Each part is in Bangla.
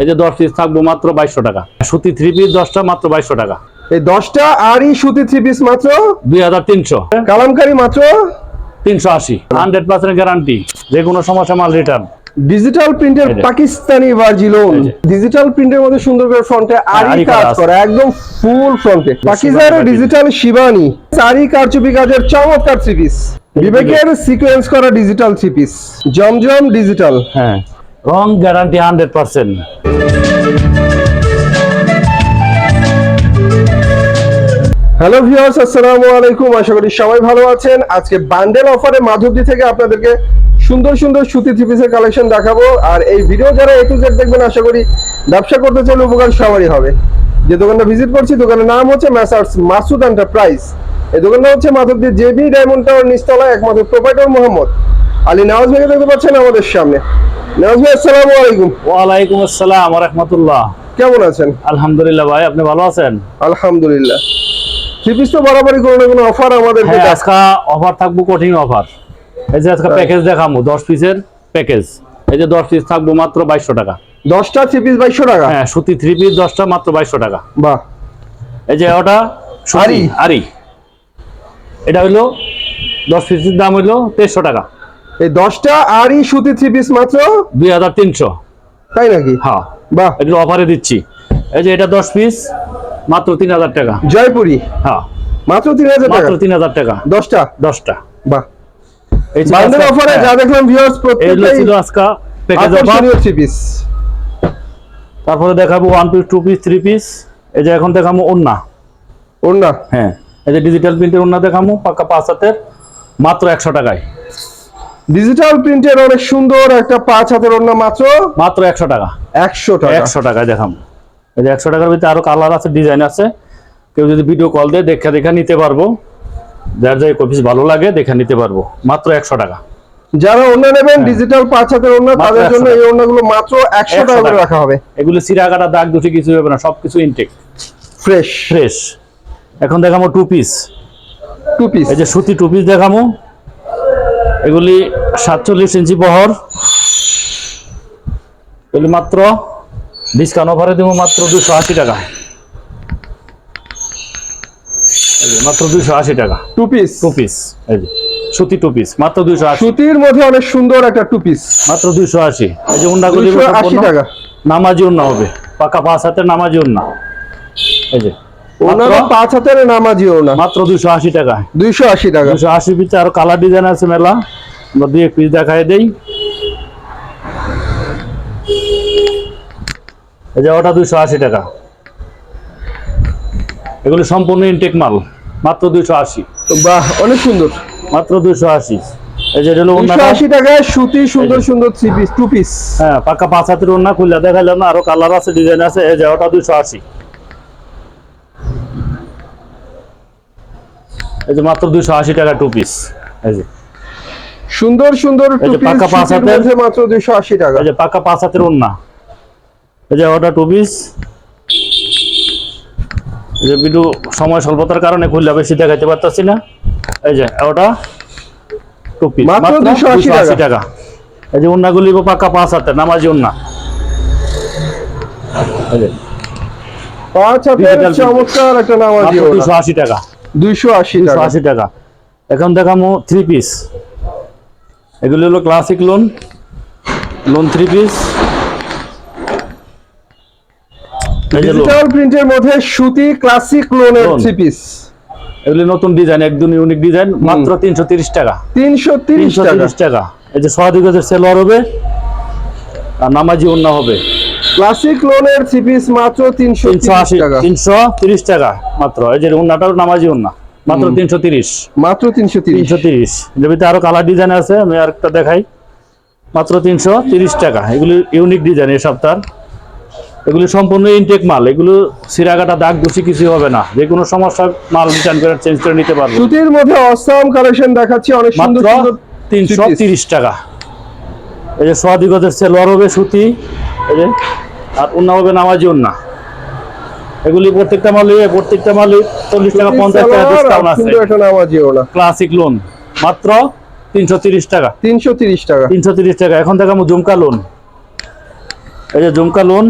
এই যে দশ পিস থাকব মাত্র বাইশশো টাকা। সুতি থ্রি পিস দশটা মাত্র বাইশশো টাকা। এই দশটা আরই সুতি থ্রি পিস মাত্র? দুই হাজার তিনশো। কালামকারি মাত্র? তিনশো আশি। হান্ড্রেড পার্সেন্ট গ্যারান্টি যে কোনো সমস্যা মাল রিটার্ন ডিজিটাল প্রিন্টের পাকিস্তানি ভার্জিলোন ডিজিটাল প্রিন্টের মধ্যে সুন্দর করে ফ্রন্টে আরি কাজ। করা একদম ফুল ফ্রন্টে শিবানি ডিজিটাল শিবানি সারি কারচুপি কাজের চমৎকার থ্রি পিস বিবেকের সিকোয়েন্স করা ডিজিটাল থ্রি পিস জমজম ডিজিটাল হ্যাঁ। রং guarantee hundred percent hello viewers আসসালামু আলাইকুম আশা করি সবাই ভালো আছেন। আজকে বান্ডেল অফারে মাধবদী থেকে আপনাদেরকে সুন্দর সুন্দর সুতি থ্রি পিসের কালেকশন দেখাবো। আর এই ভিডিও যারা এ টু জেড দেখবেন, আশা করি ব্যবসা করতে চাইলে উপকার সবারই হবে। যে দোকানটা ভিজিট করছি, দোকানের নাম হচ্ছে ম্যাসার্স মাসুদ এন্টারপ্রাইজ এই দোকানটা হচ্ছে মাধবদী জেবি ডায়মন্ড টাওয়ার নিচতলায়, একমাত্র প্রোপাইটর মোহাম্মদ। আলী নওয়াজ ভাইকে দেখতে পাচ্ছেন আমাদের সামনে। আসসালামু আলাইকুম। রহমতুল্লাহ। কেমন আছেন? আলহামদুলিল্লাহ ভাই আপনি ভালো আছেন? আলহামদুলিল্লাহ। থ্রি পিস তো বরাবরই কোনো না কোনো অফার আমাদেরকে হ্যাঁ আজকে অফার থাকব কঠিন অফার। এই যে আজকে প্যাকেজ দেখামু পিসের প্যাকেজ এই যে দশ পিস থাকব মাত্র টাকা। দশটা থ্রি পিস টাকা? হ্যাঁ সুতি থ্রি পিস দশটা মাত্র বাইশশো টাকা। বাহ। এই যে ওটা আরি। আরি এটা পিসের দাম হইল তেইশশো টাকা। এই দশটা আরই সুতি থ্রি পিস মাত্র? দুই হাজার তিনশো। তাই নাকি? হ্যাঁ। বাহ। এগুলো অফারে দিচ্ছি। এই যে এটা দশ পিস মাত্র তিন হাজার টাকা। জয়পুরি? হ্যাঁ। মাত্র তিন হাজার টাকা? মাত্র তিন হাজার টাকা। দশটা? দশটা। বাহ। এই বান্ডেল অফারে যা দেখলাম ভিউয়ার্স এগুলো ছিল আজকে প্যাকেজ অফার থ্রি পিস তারপরে দেখাবো one piece two piece three piece এই যে এখন দেখাবো ওন্না ওর না হ্যাঁ। এই যে ডিজিটাল প্রিন্টের ওন্না দেখাবো পাক্কা পাঁচ হাতের। মাত্র একশো টাকায়। ডিজিটাল প্রিন্টের অনেক সুন্দর একটা পাঁচ হাতের ওড়না মাত্র। মাত্র একশো টাকা। একশো টাকা। একশো টাকায় দেখাবো। এই যে একশো টাকার ভিতরে আরও কালার আছে ডিজাইন আছে। কেউ যদি ভিডিও কল দেয় দেখা দেখা নিতে পারব। যার যাই কপিস ভালো লাগে দেখা নিতে পারব। মাত্র একশো টাকা। যারা ওড়না নেবেন ডিজিটাল পাঁচ হাতের ওড়না হ্যাঁ। তাদের 100 জন্য এই টাকা। ওড়নাগুলো মাত্র একশো টাকা করে রাখা হবে। এগুলো সিরা কাটা দাগ দুটি কিছু হবে না সবকিছু ইনটেক ফ্রেশ ফ্রেশ এখন দেখামো টু পিস টু পিস এই যে সুতি টু পিস দেখাবো। এগুলি সাতচল্লিশ ইঞ্চি বহর। এগুলি মাত্র ডিসকাউন্ট অফারে দেবো মাত্র দুশো আশি টাকা। মাত্র দুশো আশি টাকা। টু পিস টু পিস এই যে সুতি টু পিস মাত্র দুশো আশি। সুতির মধ্যে অনেক সুন্দর একটা টু পিস মাত্র দুশো আশি। এই যে উন্নাগুলি আশি টাকা। নামাজি উন্না হবে। পাকা পাঁচ হাতের নামাজি উন্না। এই যে ওনার পাঁচ হাতের নামাজি মাত্র দুশো আশি টাকা। দুইশো আশি টাকা। দুশো আশি পিসে আরও কালার ডিজাইন আছে মেলা। আমরা দুই এক পিস দেখাই দেই। এই যে ওটা দুশো আশি টাকা। এগুলো সম্পূর্ণ ইনটেক মাল। মাত্র দুশো আশি। বাহ অনেক সুন্দর। মাত্র দুশো আশি। এই যে হলো আশি টাকায় সুতি সুন্দর সুন্দর থ্রি পিস টু পিস হ্যাঁ পাকা পাঁচ হাতের খুললে দেখাইলাম না আরও কালার আছে ডিজাইন আছে। এই যে ওটা দুশো আশি। এই যে মাত্র দুশো আশি টাকা টু পিস এই যে। সুন্দর সুন্দর টু পিস পাকা পাঁচ হাতের। মাত্র দুইশো আশি টাকা। এই যে পাকা পাঁচ হাতের ওন্না এই যে ওটা টু পিস যে বিটু সময় স্বল্পতার কারণে খুললে বেশি দেখাইতে পারতাছি না। এই যে ওটা টু পিস মাত্র 280 টাকা। এই যে ওন্নাগুলি পাকা পাঁচ হাতের নামাজি ওন্না এই যে। পাঁচ হাতের চমৎকার একটা নামাজি দুশো আশি টাকা। দুইশো আশি আশি টাকা। এখন দেখামো থ্রি পিস এগুলো হলো classic lawn lawn three piece. Digital প্রিন্টের মধ্যে সুতি ক্লাসিক লোনের। থ্রি পিস এগুলি নতুন ডিজাইন একদম ইউনিক ডিজাইন মাত্র তিনশো তিরিশ টাকা। তিনশো তিরিশ টাকা। এই যে সোয়াদি গজের সেলোয়ার হবে। আর নামাজি অন্য হবে। ক্লাসিক লোনের থ্রি পিস মাত্র তিনশো তিনশো আশি টাকা। তিনশো তিরিশ টাকা মাত্র। এই যে অন্যটাও নামাজি অন্য মাত্র তিনশো তিরিশ। মাত্র তিনশো তিনশো তিরিশ। এর ভিতরে আরও কালার ডিজাইন আছে আমি আরেকটা দেখাই। মাত্র তিনশো তিরিশ টাকা। এগুলি ইউনিক ডিজাইন এই সপ্তাহ এগুলি সম্পূর্ণ ইনটেক মাল। এগুলো সিরাগাটা দাগ দুষি কিছু হবে না। যে কোনো সমস্যা মাল রিটার্ন করে চেঞ্জ করে নিতে পারব। সুতির মধ্যে অসাম কালেকশন দেখাচ্ছি অনেক সুন্দর সুন্দর তিনশো তিরিশ টাকা। এই যে সোয়াদি গজের সেলোয়ার হবে সুতি এই যে আর অন্য হবে নামাজি অন্য এগুলি প্রত্যেকটা মালই প্রত্যেকটা মালই চল্লিশ টাকা পঞ্চাশ টাকা ডিসকাউন্ট আছে। ক্লাসিক লোন মাত্র তিনশো তিরিশ টাকা। তিনশো তিরিশ টাকা। তিনশো তিরিশ টাকা। এখন দেখাবো ঝুমকা লোন এই যে ঝুমকা লোন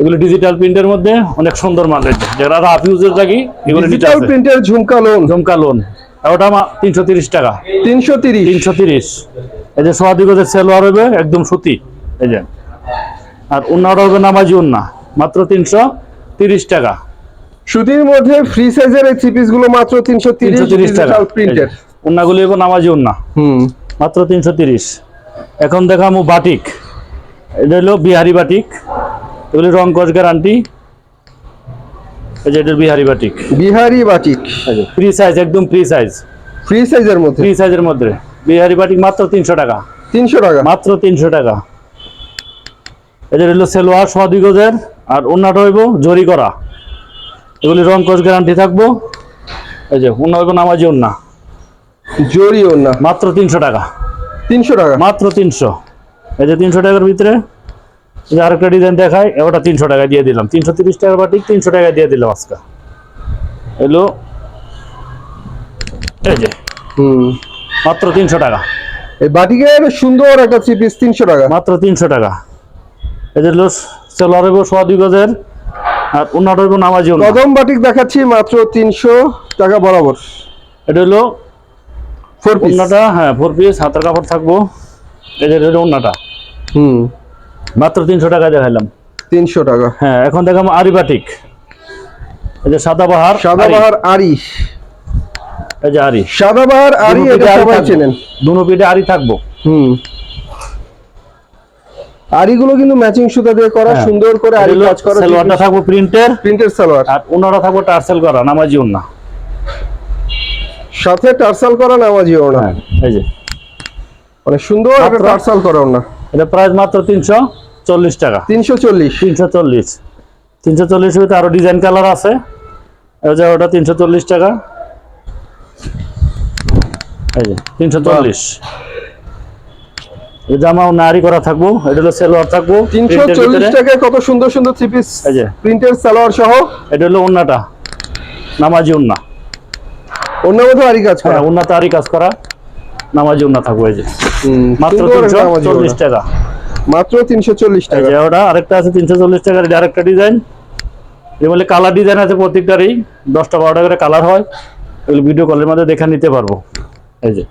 এগুলো ডিজিটাল প্রিন্টের মধ্যে অনেক সুন্দর মাল যারা রাফ ইউজের লাগি এগুলো ডিজিটাল প্রিন্টের ঝুমকা লোন ঝুমকা লোন ওটা তিনশো তিরিশ টাকা। তিনশো তিরিশ? তিনশো তিরিশ। এই যে সোয়াদি গজের সেলোয়ার হবে একদম সুতি। এই যে। আর উন্নাটা হবে নামাজি উন্না মাত্র তিনশো তিরিশ টাকা। সুতির মধ্যে ফ্রি সাইজের এই থ্রি গুলো মাত্র তিনশো তিরিশ তিনশো তিরিশ টাকা। প্রিন্টের উন্নাগুলি হবে নামাজি উন্না। হুম। মাত্র তিনশো তিরিশ। এখন দেখামু বাটিক। এটা হলো বিহারি বাটিক। এগুলি রং কস গ্যারান্টি এই যে এটার Bihari batik. Bihari batik. Free size একদম ফ্রি সাইজ ফ্রি সাইজের মধ্যে? ফ্রি সাইজের মধ্যে। বিহারি বাটিক মাত্র তিনশো টাকা। তিনশো টাকা? মাত্র তিনশো টাকা। এদের হলো সেলোয়ার গজের আর অন্যটা হইব জরি করা। এগুলি রং কস গ্যারান্টি থাকব। এই যে অন্য হইব নামাজি অন্য জরিও না মাত্র তিনশো টাকা। তিনশো টাকা? মাত্র তিনশো। এই যে তিনশো টাকার ভিতরে এই যে আরেকটা ডিজাইন দেখাই ওটা তিনশো টাকা দিয়ে দিলাম। তিনশো তিরিশ টাকার বাটি তিনশো টাকা দিয়ে দিলাম আজকে। এলো? এই যে। হুম। মাত্র তিনশো টাকা। এই বাটিকের সুন্দর একটা থ্রি পিস তিনশো টাকা। মাত্র তিনশো টাকা। এদের হলো সেলোয়ার হইব সোয়া দুই গজের। আর উন্নাট হইব নামাজি কদম বাটিক দেখাচ্ছি মাত্র তিনশো টাকা বরাবর। এটা হলো ফোর পিস উন্নাটা হ্যাঁ ফোর পিস হাতের কাপড় থাকব। এদের হলো উন্নাটা। হুম। মাত্র তিনশো টাকা দেখাইলাম। তিনশো টাকা। হ্যাঁ এখন দেখাবো আরিবাটিক। এই যে সাদাবাহার সাদাবাহার আরি। এই যে আরি। সাদাবাহার আরি এটা সবাই চেনেন। দুনো পিঠে আরি থাকব। হুম। আরিগুলো কিন্তু ম্যাচিং সুতা দিয়ে করা হ্যাঁ। সুন্দর করে আরি কাজ করা। সেলোয়ারটা থাকব প্রিন্টের। প্রিন্টের সালোয়ার। আর থাকব টার্সেল করা নামাজি উন্না সাথে টার্সাল করা নামাজি ওনা হ্যাঁ এই যে। মানে সুন্দর একটা টার্সাল করা ওনা এটা প্রাইস মাত্র তিনশো। চল্লিশ টাকা। তিনশো চল্লিশ। তিনশো চল্লিশ। তিনশো চল্লিশ ভিতরে আরও ডিজাইন কালার আছে। যে ওটা তিনশো চল্লিশ টাকা। এই যে তিনশো চল্লিশ। এই জামাও নারী করা থাকব এটা হলো সেলোয়ার থাকব তিনশো চল্লিশ টাকায় কত সুন্দর সুন্দর থ্রি পিস এই যে। প্রিন্টের সালোয়ার সহ। এটা হলো উন্নাটা নামাজি উন্না অন্য মতো আরি কাজ করা? হ্যাঁ উন্না তারই কাজ করা নামাজি উন্না থাকব এই যে। মাত্র তিনশো চল্লিশ টাকা। মাত্র তিনশো চল্লিশ এই ওটা আরেকটা আছে তিনশো চল্লিশ টাকার এটা আরেকটা ডিজাইন এর মধ্যে কালার ডিজাইন আছে প্রত্যেকটারই দশটা বারোটা করে কালার হয়। এগুলো ভিডিও কলের মধ্যে দেখে নিতে পারব। এই যে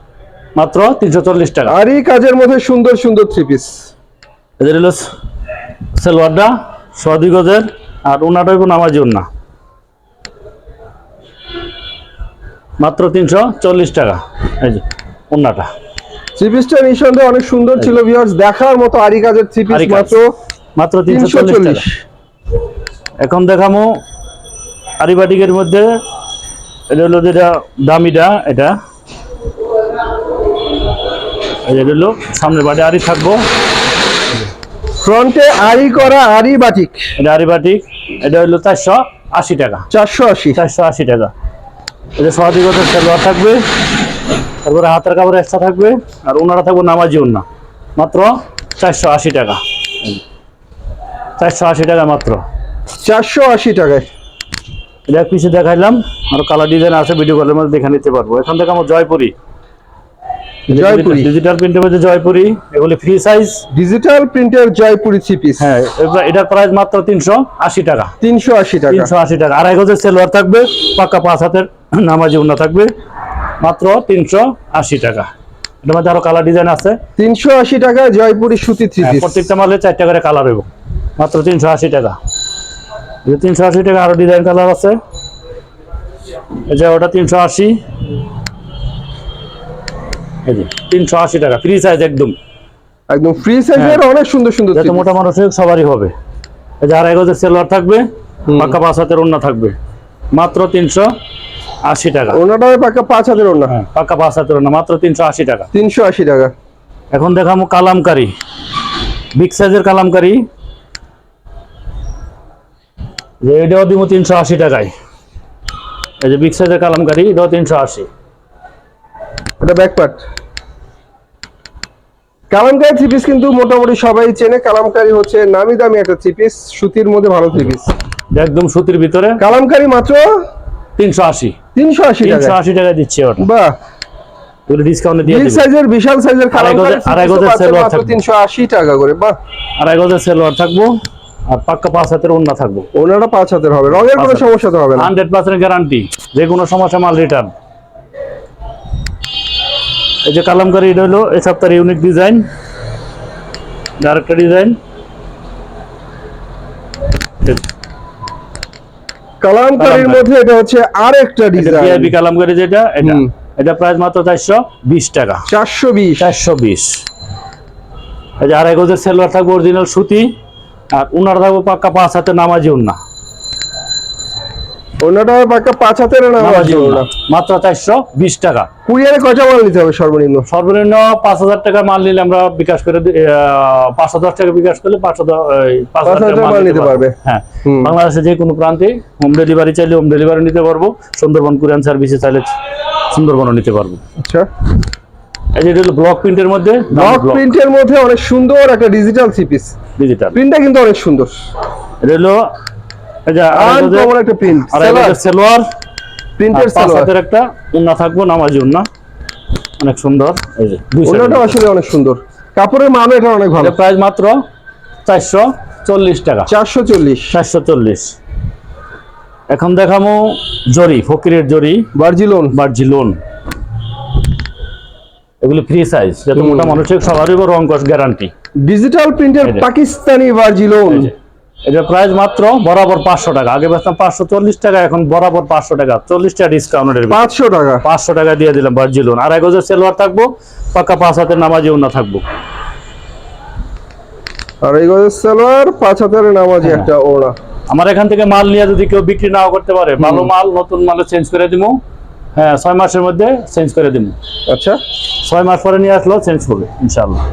মাত্র তিনশো চল্লিশ টাকা। এই কাজের মধ্যে সুন্দর সুন্দর থ্রি পিস এদের হলো সেলোয়ারটা সদি গজের আর উনাটা হইব নামাজি উন্না। মাত্র তিনশো চল্লিশ টাকা এই যে উন্নাটা। থ্রি পিসটা নিঃসন্দেহে অনেক সুন্দর ছিল ভিউয়ার্স দেখার মতো আরি কাজের থ্রি পিস মাত্র মাত্র তিনশো তিনশো চল্লিশ। চল্লিশ টাকা এখন দেখামো আরিবাটিকের মধ্যে। এটা হলো যেটা দামিটা এটা। এটা হলো সামনের বাড়ি আরি থাকব। ফ্রন্টে আরি করা আরি বাটিক। এটা আরিবাটিক এটা হলো চারশো আশি টাকা। চারশো আশি। চারশো আশি টাকা। এটা সহযোগিত সালোয়ার থাকবে। তারপরে হাতের কাপড় এক্সট্রা থাকবে আর ওনারা থাকবে নামাজি ওনা মাত্র চারশো আশি টাকা। চারশো আশি টাকা মাত্র। চারশো আশি টাকায়। এটা পিছিয়ে দেখাইলাম আর কালার ডিজাইন আছে ভিডিও কলের মধ্যে দেখে নিতে পারব। এখান থেকে আমার জয়পুরি। জয়পুরি। ডিজিটাল প্রিন্টের মধ্যে জয়পুরি এগুলি ফ্রি সাইজ ডিজিটাল প্রিন্টের জয়পুরি থ্রি পিস হ্যাঁ এবার এটার প্রাইস মাত্র তিনশো আশি টাকা। তিনশো আশি টাকা। তিনশো আশি টাকা। আড়াই গজের সেলোয়ার থাকবে পাক্কা পাঁচ হাতের নামাজি উন্না থাকবে। মাত্র তিনশো আশি টাকা। এটার মধ্যে আরও কালার ডিজাইন আছে। তিনশো আশি টাকা জয়পুরি সুতি থ্রি হ্যাঁ, প্রত্যেকটা মালে চারটা করে কালার হইব। মাত্র তিনশো আশি টাকা। তিনশো আশি টাকা আরও ডিজাইন কালার আছে। এই যে ওটা তিনশো আশি। এই যে তিনশো আশি টাকা ফ্রি সাইজ একদম। একদম ফ্রি সাইজের অনেক সুন্দর সুন্দর যাতে মোটা মানুষের সবারই হবে। এই যে আড়াই গজের সেলোয়ার থাকবে পাক্কা পাঁচ হাতের ওন্না থাকবে। মাত্র তিনশো আশি টাকা। ওনাটা পাকা পাঁচ হাজার ওনা হ্যাঁ পাক্কা পাঁচ হাতের ওন্না মাত্র তিনশো আশি টাকা। তিনশো আশি টাকা। এখন দেখামো কালামকারি। বিগ সাইজের কালামকারি। যে এটাও দিব তিনশো আশি টাকায়। এই যে বিগ সাইজের কালামকারি এটাও তিনশো আশি। এটা back part kalamkari three piece কিন্তু মোটামুটি সবাই চেনে। কালামকারি হচ্ছে নামি দামি একটা থ্রি পিস সুতির মধ্যে ভালো থ্রি পিস একদম সুতির ভিতরে। কালামকারি মাত্র তিনশো আশি। তিনশো আশি তিনশো টাকা আশি টাকা দিচ্ছে ওটা। বাহ। এগুলো ডিসকাউন্টে দিয়ে দিবে। সাইজের বিশাল সাইজের গজের- আড়াই গজের সালোয়ার থাকবে। তিনশো আশি টাকা করে বাহ। আড়াই গজের সেলোয়ার থাকব আর পাক্কা পাঁচ হাতের ওন্না থাকব। ওনারা পাঁচ হাতের হবে রঙের কোনো সমস্যা তো হবে না। হান্ড্রেড পার্সেন্ট গ্যারান্টি যে কোনো সমস্যা মাল রিটার্ন এই যে কালামকারি এটা হলো এই সপ্তাহের ইউনিক ডিজাইন আরেকটা ডিজাইন কালামকারীর মধ্যে এটা হচ্ছে আরেকটা ডিজাইন ভিআইপি কালামকারী যেটা এটা। এটা প্রাইস মাত্র চারশো বিশ টাকা। চারশো বিশ। চারশো বিশ। এই যে আড়াই গজের সেলোয়ার থাকবে অরিজিনাল সুতি আর উনার থাকবে পাক্কা পাঁচ হাতে নামাজি উন্না। ওনাটা পাক্কা পাঁচ হাতের না মাত্র চারশো বিশ টাকা। কুরিয়ারে কয়টা মাল নিতে হবে সর্বনিম্ন? সর্বনিম্ন পাঁচ হাজার টাকা মাল নিলে আমরা বিকাশ করে পাঁচশো দশ টাকা বিকাশ করলে পাঁচ হাজার টাকা মাল নিতে পারবে। হ্যাঁ বাংলাদেশে যে কোনো প্রান্তে হোম ডেলিভারি চাইলে হোম ডেলিভারি নিতে পারব। সুন্দরবন কুরিয়ান সার্ভিসে চাইলে সুন্দরবনও নিতে পারব। আচ্ছা। ব্লক প্রিন্টের মধ্যে ব্লক প্রিন্টের মধ্যে অনেক সুন্দর একটা ডিজিটাল সিপিস ডিজিটাল প্রিন্টটা কিন্তু অনেক সুন্দর। এটা হলো আনকমন একটা প্রিন্ট আড়াই প্রিন্টের সালোয়ার একটা উন্না থাকব নামাজি উন্না। অনেক সুন্দর। এই যে দুই আসলে অনেক সুন্দর। কাপড়ের মান এটা অনেক ভালো। প্রাইস মাত্র চারশো চল্লিশ টাকা। চারশো চল্লিশ। চারশো চল্লিশ। এখন দেখামো জরি ফকিরের জরি। বার্জিলোন। বার্জি লোন এগুলো ফ্রি সাইজ যাতে মোটা মানুষের সবারই রং কস গ্যারান্টি ডিজিটাল প্রিন্টের পাকিস্তানি বার্জিলোন। এটা প্রাইস মাত্র বরাবর পাঁচশো টাকা। আগে বেচতাম পাঁচশো চল্লিশ টাকা এখন বরাবর পাঁচশো টাকা। চল্লিশ টাকা ডিসকাউন্টের পাঁচশো টাকা? পাঁচশো টাকা দিয়ে দিলাম বার্জি লোন আর এক হাজার সেলোয়ার থাকব পাক্কা পাঁচ হাতের নামাজি না থাকব। গজের সালোয়ার পাঁচ হাতের নামাজি হ্যাঁ। একটা ওড়া আমার এখান থেকে মাল নিয়ে যদি কেউ বিক্রি নাও করতে পারে ভালো মাল নতুন মালে চেঞ্জ করে দিব হ্যাঁ ছয় মাসের মধ্যে চেঞ্জ করে দিব আচ্ছা। ছয় মাস পরে নিয়ে আসলেও চেঞ্জ করবে ইনশাল্লাহ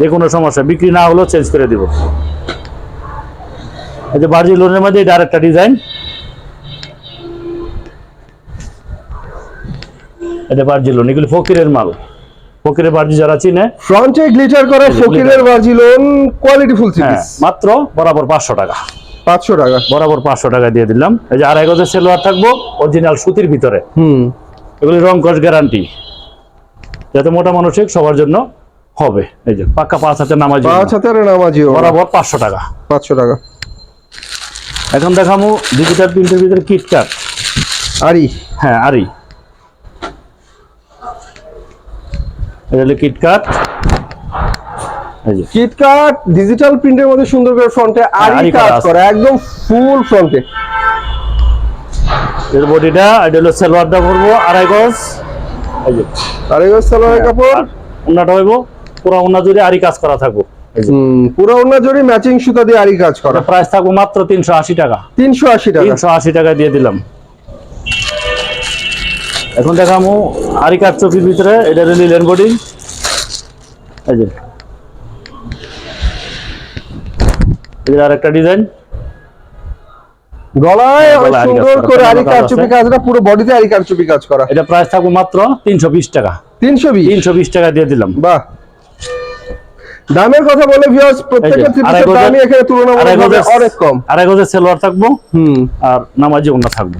যে কোনো সমস্যা বিক্রি না হলেও চেঞ্জ করে দিব। এই যে বার্জি লোনের মধ্যে এটা আরেকটা ডিজাইন। এটা বার্জি লোন এগুলি ফকিরের মাল। ফকিরের বার্জি যারা চিনে ফ্রন্টে গ্লিটার করা ফকিরের glitter। বার্জিলোন কোয়ালিটি ফুল সিরিজ মাত্র বরাবর পাঁচশো টাকা। পাঁচশো টাকা। বরাবর পাঁচশো টাকা দিয়ে দিলাম। এই যে আড়াই গজের সেলোয়ার থাকব অরিজিনাল সুতির ভিতরে। হুম। এগুলি রং কস গ্যারান্টি যাতে মোটা মানসিক সবার জন্য হবে। এই যে পাক্কা পাঁচ হাতে নামাজ পাঁচ হাতের নামাজি বরাবর পাঁচশো টাকা। পাঁচশো টাকা। এখন দেখামু ডিজিটাল প্রিন্টের ভিতরে কিটকাট আরি। হ্যাঁ আরি। এটা হলো কিটকাট কিটকাট ডিজিটাল প্রিন্টের মধ্যে সুন্দর করে ফ্রন্টে আরি আরি কাজ। করা একদম ফুল ফ্রন্টে এর বডিটা এটা হলো সেলোয়ারটা পরবো আড়াই গজ। যে। গজ সালোয়ারের কাপড়। ওনাটা হইব পুরো উন্না জুড়ে আরি কাজ করা থাকব। পুরো ওনা জড়ি ম্যাচিং সুতা দিয়ে আরি কাজ করা। প্রাইস থাকব মাত্র তিনশো আশি টাকা। তিনশো আশি টাকা। তিনশো আশি টাকা দিয়ে দিলাম। এখন দেখামু আরি চকির ভিতরে এটা হলো লিলেন বডি এই যে। আরেকটা ডিজাইন গলায় হ্যাঁ, সুন্দর করে। আরি কারচুপি কাজটা পুরো বডিতে আরি কারচুপি কাজ করা। এটা প্রাইস থাকব মাত্র তিনশো বিশ টাকা। তিনশো বিশ? তিনশো বিশ টাকা দিয়ে দিলাম। বাহ। দামের কথা বলে ভিউয়ার্স প্রত্যেকটা গজের- দামই এখানে তুলনামূলকভাবে অনেক কম। আড়াই গজের সেলোয়ার থাকব হুম। আর নামাজি ওনা থাকব।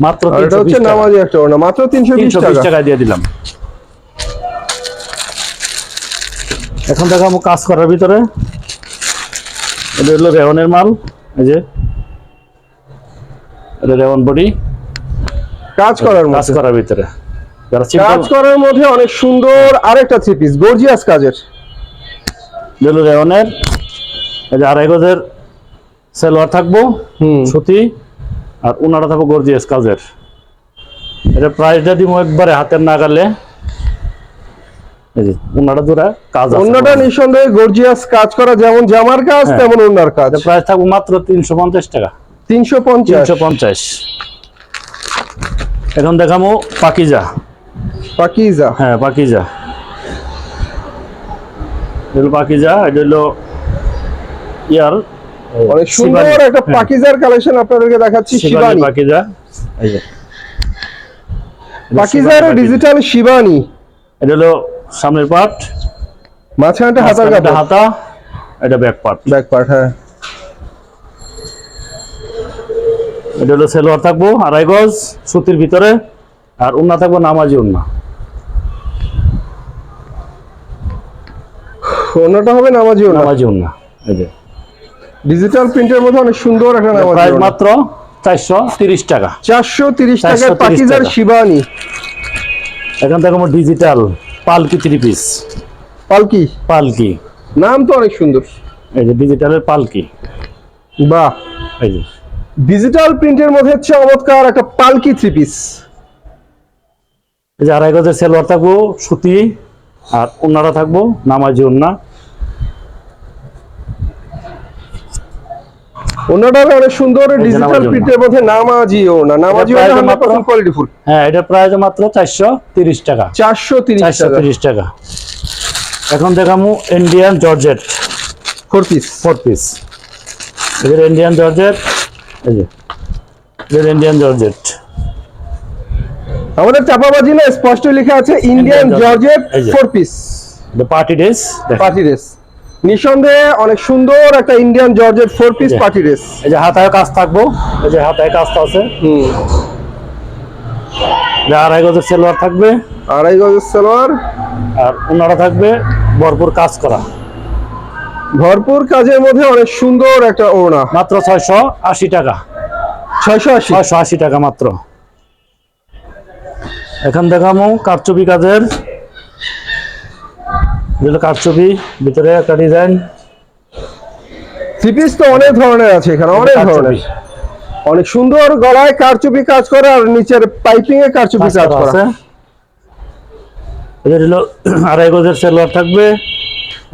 মাত্র এটা হচ্ছে নামাজি একটা ওনা মাত্র তিনশো বিশ তিনশো বিশ টাকা। টাকা দিয়ে দিলাম। এখন দেখাবো কাজ করার ভিতরে। এটা হলো রেওয়ানের মাল এই যে। এটা রেওয়ান বডি। কাজ করার কাজ করার ভিতরে। যারা কাজ করার মধ্যে অনেক সুন্দর আরেকটা থ্রি পিস গর্জিয়াস কাজের। হলো রেওয়ানের। এই যে আড়াই গজের সেলোয়ার থাকব হুম। সুতি আর উনারা থাকব গর্জিয়াস কাজের। এটা প্রাইসটা দিব একবারে হাতের নাগালে। উনাটা কাজ নিঃসন্দেহে গর্জিয়াস কাজ করা যেমন জামার কাজ হ্যাঁ। তেমন অন্যার কাজ। প্রাইস থাকব মাত্র তিনশো পঞ্চাশ টাকা। তিনশো পঞ্চাশ। পঞ্চাশ। এখন দেখামো পাকিজা। পাকিজা। হ্যাঁ পাকিজা। এটা হলো পাকিজা এটা হলো ইয়ার অনেক সুন্দর একটা হ্যাঁ, পাকিজার কালেকশন আপনাদেরকে দেখাচ্ছি শিবানী পাকিজা এই যে। পাকিজার ডিজিটাল শিবানী এটা হলো সামনের পার্ট মাঝখানটা কাপড়। হাতা এটা ব্যাক পার্ট ব্যাক পার্ট হ্যাঁ। এটা হলো সেলোয়ার থাকব আড়াই গজ সুতির ভিতরে আর উন্না থাকব নামাজি উন্না। ওনাটা হবে নামাজি ওনা নামাজি এই যে। ডিজিটাল প্রিন্টের মধ্যে অনেক সুন্দর একটা নামাজি প্রাইস মাত্র চারশো তিরিশ টাকা। চারশো তিরিশ টাকার 430 পাকিজার টাকা। শিবানী। এখান থেকে আমার ডিজিটাল পালকি থ্রি পিস পালকি? পালকি। নাম তো অনেক সুন্দর। এই যে ডিজিটালের পালকি। বাহ। এই যে। ডিজিটাল প্রিন্টের মধ্যে হচ্ছে চমৎকার একটা পালকি থ্রি পিস এই যে আড়াই গজের সেলোয়ার থাকব সুতি আর ওনারা থাকব নামাজি ওন্না ওনাটা অনেক সুন্দর ডিজিটাল। প্রিন্টের মধ্যে নামাজি ওনা নামাজি প্রায় মাত্র- মাত্র কোয়ালিটি ফুল হ্যাঁ এটার প্রাইস মাত্র চারশো তিরিশ টাকা। চারশো তিরিশ চারশো টাকা তিরিশ টাকা। এখন দেখামু Indian georgette four piece four piece এদের ইন্ডিয়ান জর্জেট এই যে এদের ইন্ডিয়ান জর্জেট আমাদের চাপাবাজি না স্পষ্ট লেখা আছে Indian georgette four piece the party dress party dress নিঃসন্দেহে অনেক সুন্দর একটা Indian georgette four piece party dress এই যে হাতায় কাজ থাকব এই যে হাতায় কাজ আছে। হুম। যে আড়াই গজের সেলোয়ার থাকবে। আড়াই গজের সালোয়ার। আর ওনারা থাকবে ভরপুর কাজ করা। ভরপুর কাজের মধ্যে অনেক সুন্দর একটা ওড়না। মাত্র ছয়শো আশি টাকা। ছয়শো আশি? ছয়শো আশি টাকা মাত্র। এখন দেখামো কারচুপি কাজের। যেটা কারচুপি ভিতরে একটা ডিজাইন থ্রি পিস তো অনেক ধরনের আছে এখানে অনেক ধরনের। অনেক সুন্দর গলায় কারচুপি কাজ করা আর নিচের পাইপিং এ কারচুপি কাজ করা। হলো আড়াই গজের সেলোয়ার থাকবে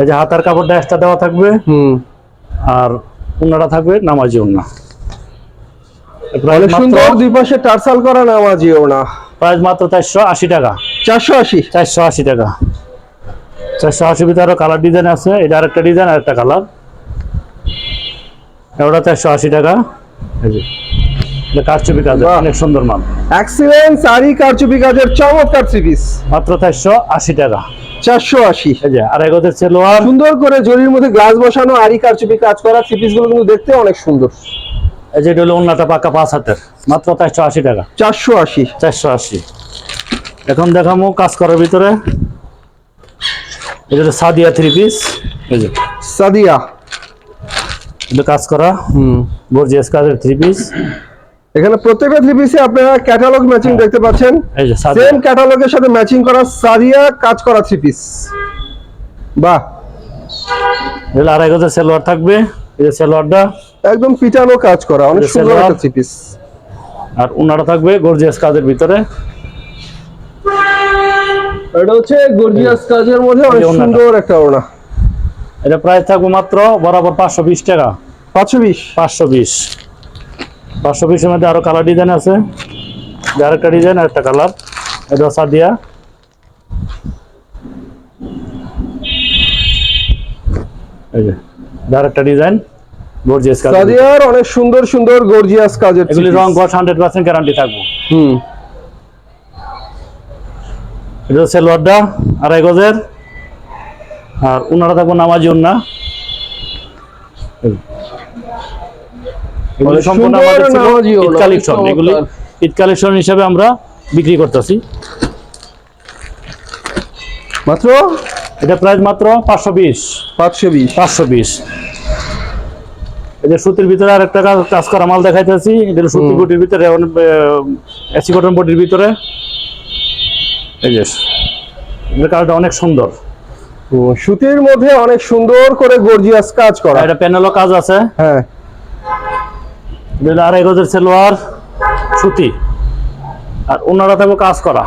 এই যে হাতার কাপড়টা এক্সট্রা দেওয়া থাকবে। হুম। আর উনারা থাকবে নামাজি উন্না অনেক সুন্দর দুই পাশে টার্সাল করা নামাজি ওড়না প্রাইস মাত্র চারশো আশি টাকা। চারশো আশি। চারশো আশি টাকা। চারশো আশি ভিতরে আরও কালার ডিজাইন আছে এটা আরেকটা ডিজাইন আর একটা কালার ওটা চারশো আশি টাকা। কারচুপি কাজ অনেক সুন্দর মাল। এক্সিলেন্স আরি কারচুপি কাজের চমৎকার থ্রি মাত্র চারশো আশি টাকা। চারশো আশি। যে আড়াই গজের সেলোয়ার। সুন্দর করে জরির মধ্যে গ্লাস বসানো আরি কারচুপি কাজ করা পিসগুলো কিন্তু দেখতে অনেক সুন্দর। এই যে এটা হলো অন্যটা পাকা পাঁচ হাতের। মাত্র চারশো আশি টাকা। চারশো আশি। চারশো আশি। এখন দেখামো কাজ করার ভিতরে। এটা হলো সাদিয়া থ্রি পিস এই যে। সাদিয়া। এটা কাজ করা হুম গর্জিয়াস কাজের থ্রি পিস এখানে প্রত্যেকটা থ্রি পিসে আপনারা ক্যাটালগ ম্যাচিং দেখতে পাচ্ছেন। সেম ক্যাটালগের সাথে ম্যাচিং করা সাদিয়া কাজ করা থ্রি পিস বাহ। এগুলো আড়াই গজের সেলোয়ার থাকবে এই যে সেলোয়ারটা। একদম পিটানো কাজ করা অনেক সুন্দর একটা থ্রি পিস আর উনারা থাকবে গর্জিয়াস কাজের ভিতরে। এটা হচ্ছে গর্জিয়াস কাজের মধ্যে অনেক। সুন্দর একটা ওড়না। এটা প্রাইস থাকবে মাত্র বরাবর পাঁচশো বিশ টাকা। পাঁচশো বিশ। পাঁচশো বিশ। পাঁচশো বিশের মধ্যে আরও কালার ডিজাইন আছে। আরেকটা ডিজাইন আর একটা কালার এটা সাদিয়া। এই যে আরেকটা ডিজাইন গর্জিয়াস কাজ সাদিয়ার অনেক সুন্দর সুন্দর গর্জিয়াস কাজের এগুলি রং কস হান্ড্রেড পার্সেন্ট গ্যারান্টি থাকব। হুম। এটা হচ্ছে আড়াই গজের। আর উনারা থাকব নামাজি উন্না। এগুলি সম্পূর্ণ আমাদের ঈদ কালেকশন এগুলি ঈদ কালেকশন হিসাবে আমরা বিক্রি করতেছি। মাত্র? এটা প্রাইস মাত্র পাঁচশো বিশ। পাঁচশো বিশ। পাঁচশো বিশ। এই যে সুতির ভিতরে আর একটা কাজ করা মাল দেখাইতেছি। এটা হলো সুতি বটির ভিতরে এসি কটন বটির ভিতরে। এই যে কালারটা অনেক সুন্দর। সুতির মধ্যে অনেক সুন্দর করে গর্জিয়াস কাজ করা। এটা প্যানেলও কাজ আছে। হ্যাঁ। আড়াই গজের সেলোয়ার সুতি। আর ওনারা থাকবে কাজ করা।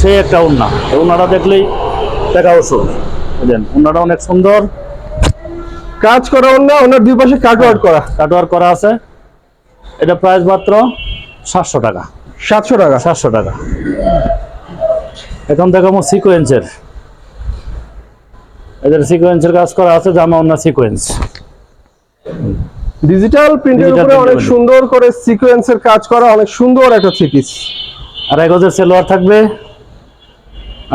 সেই একটা উন্না। ওনারা দেখলেই দেখা ওষুধ বুঝলেন ওনারা অনেক সুন্দর। কাজ করা অন্য ওনার দুই পাশে কাট করা। কাটওয়ার করা আছে। এটা প্রাইস মাত্র সাতশো টাকা। সাতশো টাকা। সাতশো টাকা। এখন দেখাবো সিকোয়েন্সের এদের সিকোয়েন্সের কাজ করা আছে জামা অন্য সিকোয়েন্স ডিজিটাল প্রিন্টের উপরে অনেক সুন্দর করে সিকোয়েন্সের কাজ করা অনেক সুন্দর একটা থ্রি পিস আর এক গজের সেলোয়ার থাকবে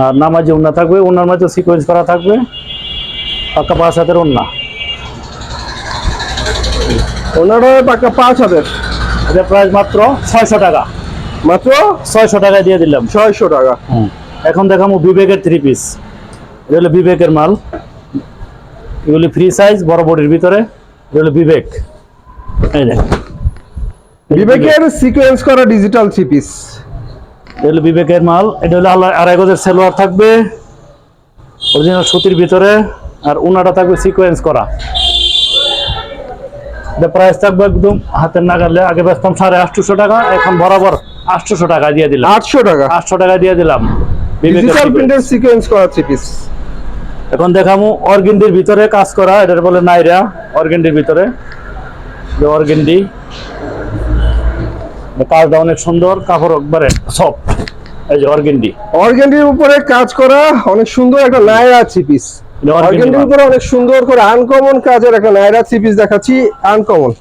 আর নামাজি উন্না থাকবে ওনার মাঝে সিকোয়েন্স করা থাকবে পাক্কা পাঁচ হাতের ওন্না ওনারা পাক্কা পাঁচ হাজার এটা প্রাইস মাত্র ছয়শো টাকা। মাত্র? ছয়শো টাকায় দিয়ে দিলাম। ছয়শো টাকা। এখন দেখাবো বিবেকের থ্রি পিস এটা হলো বিবেকের মাল। এগুলি ফ্রি সাইজ বড় বডির ভিতরে। এগুলো বিবেক। এই দেখ বিবেকের সিকোয়েন্স করা ডিজিটাল থ্রি পিস এটা হলো বিবেকের মাল। এটা হলো আড়াই গজের সেলোয়ার থাকবে। অরিজিনাল সুতির ভিতরে। আর উনাটা থাকবে সিকোয়েন্স করা। এটা প্রাইস থাকবে একদম হাতের নাগালে। আগে বেচতাম সাড়ে আটশোশো টাকা এখন বরাবর আটশোশো টাকা দিয়ে দিলাম। আটশো টাকা। আটশো টাকা দিয়ে দিলাম। ডিজিটাল প্রিন্টের সিকোয়েন্স করা থ্রি পিস এখন দেখামু অর্গেন্ডির ভিতরে কাজ করা এটার বলে নাইরা অর্গেন্ডির ভিতরে। যে অর্গেন্ডি কাজটা অনেক সুন্দর কাপড় একবারে সফট এই যে অর্গেন্ডি। অর্গেন্ডির উপরে কাজ করা অনেক সুন্দর একটা নায়রা থ্রি পিস অর্গেন্ডির উপরে অনেক সুন্দর করে আনকমন কাজের একটা নায়রা থ্রি পিস দেখাচ্ছি আনকমন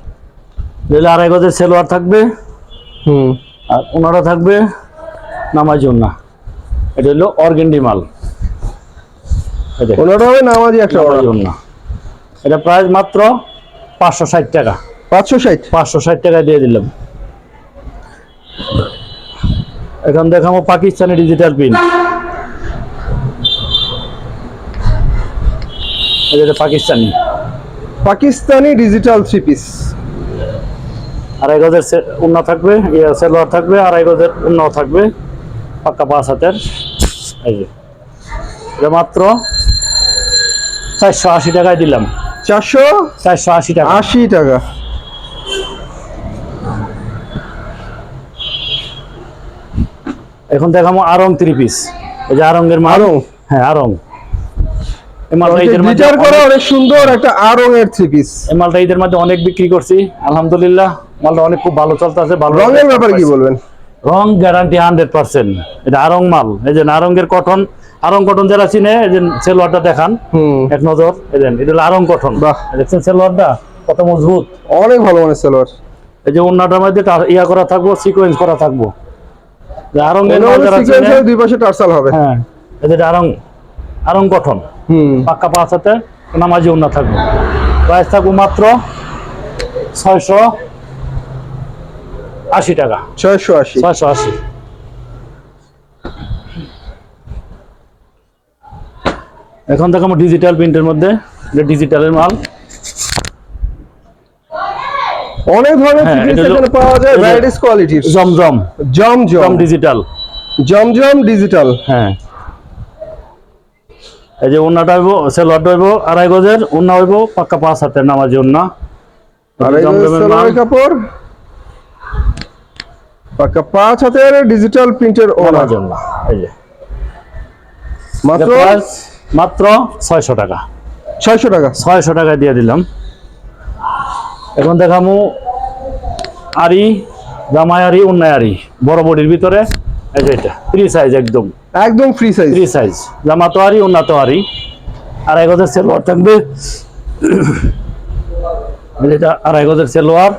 আড়াই গজের সেলোয়ার থাকবে। হুম। আর ওনারা থাকবে নামাজি না এটা হলো অর্গেন্ডি মাল ওনারা হবে নামাজি একটা ওড়না। এটা প্রাইস মাত্র পাঁচশো ষাট টাকা। পাঁচশো ষাট? পাঁচশো ষাট টাকা দিয়ে দিলাম। এখন দেখাবো পাকিস্তানি ডিজিটাল পিন এটা Pakistani. Pakistani digital three piece আড়াই গজের উন্না থাকবে সেলোয়ার থাকবে আড়াই গজের উন্নাও থাকবে। পাক্কা পাঁচ হাতের। এই যে। এটা মাত্র চারশো আশি টাকায় দিলাম। চারশো চারশো আশি টাকা। আশি টাকা। এখন দেখাবো আরং থ্রি পিস এই যে আরঙ্গের আরং? হ্যাঁ আরং। অনেক- অনেক সুন্দর একটা আরং এর থ্রি পিস এই মালটা ঈদের মধ্যে অনেক বিক্রি করছি আলহামদুলিল্লাহ। মালটা অনেক খুব ভালো চলতেছে ভালো রঙের ব্যাপারে কি বলবেন? রং গ্যারান্টি হান্ড্রেড পার্সেন্ট এটা আরং মাল। এই যে নারঙ্গের কটন আরং কটন যারা চিনে এই যে সেলোয়ারটা দেখান। এক নজর এই দেন এটা হলো আরং কটন। দেখছেন সেলোয়ারটা? কত মজবুত। অনেক ভালো মানে সালোয়ার। এই যে অন্যটার মধ্যে ইয়া করা থাকব সিকোয়েন্স করা থাকব। যে আরঙ্গের যারা চিনে দুই পাশে টার্সাল হবে। হ্যাঁ এই যে আরং আরং কটন হুম। পাক্কা পাঁচ হাতে নামাজি উন্না থাকবে। প্রাইস থাকব মাত্র ছয়শো আশি টাকা। ছয়শো আশি। ছয়শো আশি। এখন দেখো আমার ডিজিটাল প্রিন্টের মধ্যে এটা ডিজিটালের মাল। অনেক ধরনের হ্যাঁ, এখানে পাওয়া যায় ভ্যারাইটিস কোয়ালিটির জমজম। জম জম জম ডিজিটাল জমজম ডিজিটাল হ্যাঁ। এই যে উন্নাটা হইব সেলোয়ারটা হইব আড়াই গজের উন্না হইব পাক্কা পাঁচ হাতের নামাজি জমজমের মাল। সালোয়ার কাপড়। পাক্কা পাঁচ হাতের ডিজিটাল প্রিন্টের ওনা নামাজি উন্না এই যে। মাত্র? মাত্র ছয়শো টাকা। ছয়শো টাকা। ছয়শো টাকা দিয়ে দিলাম। এখন দেখামু আরি জামাই আরি উন্নায় আরি বড় বডির ভিতরে। এই যে এটা থ্রি সাইজ একদম। একদম ফ্রি সাইজ থ্রি সাইজ জামা তো আরি উন্না তো আরি আড়াই গজের সেলোয়ার থাকবে। এটা আড়াই গজের সেলোয়ার।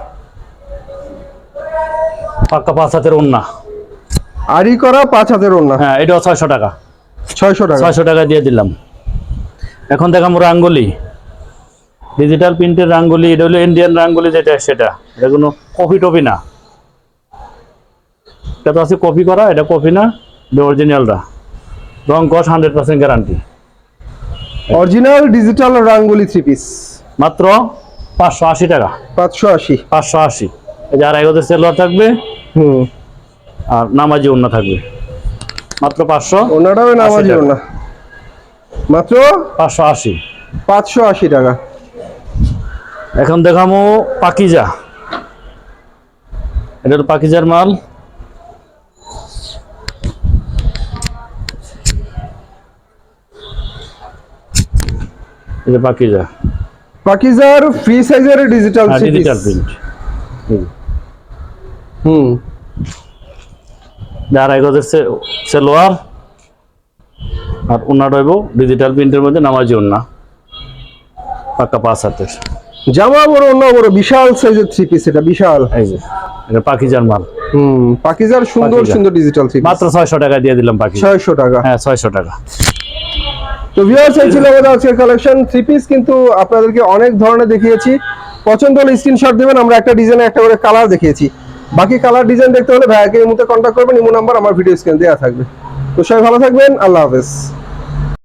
পাক্কা পাঁচ হাতের উন্না আরি করা পাঁচ হাতের ওনা হ্যাঁ এটাও ছয়শো টাকা। ছয়শো টাকা। ছয়শো টাকা দিয়ে দিলাম। এখন দেখাবো রাঙ্গুলি। ডিজিটাল প্রিন্টের রাঙ্গুলি এটা হলো ইন্ডিয়ান রাঙ্গুলি যেটা সেটা। এটা কোনো কপি টপি না। এটা তো আছে কপি করা এটা কপি না এটা অরিজিনালটা রং। কস hundred percent guarantee original digital Rangoli three piece মাত্র পাঁচশো আশি টাকা। পাঁচশো আশি। পাঁচশো আশি। যে আড়াই গজের সেলোয়ার থাকবে। হুম। আর নামাজি অন্য থাকবে। মাত্র পাঁচশো? হবে নামাজি টাকা। ওনা মাত্র? পাঁচশো আশি। পাঁচশো আশি টাকা। এখন দেখামো পাকিজা। এটা হলো পাকিজার মাল। এটা পাকিজা। পাকিজার ফ্রি সাইজের ডিজিটাল ডিজিটাল প্রিন্ট হুম। আড়াই গজের সে- সেলোয়ার আর উন্না রইব ডিজিটাল প্রিন্টের মধ্যে নামাজি উন্না পাক্কা পাঁচ হাতের। জামা বড় অন্য বড় বিশাল সাইজের থ্রি পিস এটা বিশাল। এই যে এটা পাকিজার মাল। হুম পাকিজার সুন্দর সুন্দর ডিজিটাল থ্রি মাত্র ছয়শো টাকা দিয়ে দিলাম টাকা। হ্যাঁ ছয়শো টাকা। তো ভিউয়ার্স এই ছিল আমাদের আজকের কালেকশন থ্রি পিস কিন্তু আপনাদেরকে অনেক ধরনের দেখিয়েছি। পছন্দ হলে স্ক্রিনশট দেবেন আমরা একটা ডিজাইনে একটা করে কালার দেখিয়েছি। বাকি কালার ডিজাইন দেখতে হলে ভাইয়াকে এই মুহূর্তে কন্ট্যাক্ট করবেন, ইমো নাম্বার আমার ভিডিও স্ক্রিনে দেওয়া থাকবে। তো সবাই ভালো থাকবেন, আল্লাহ হাফেজ।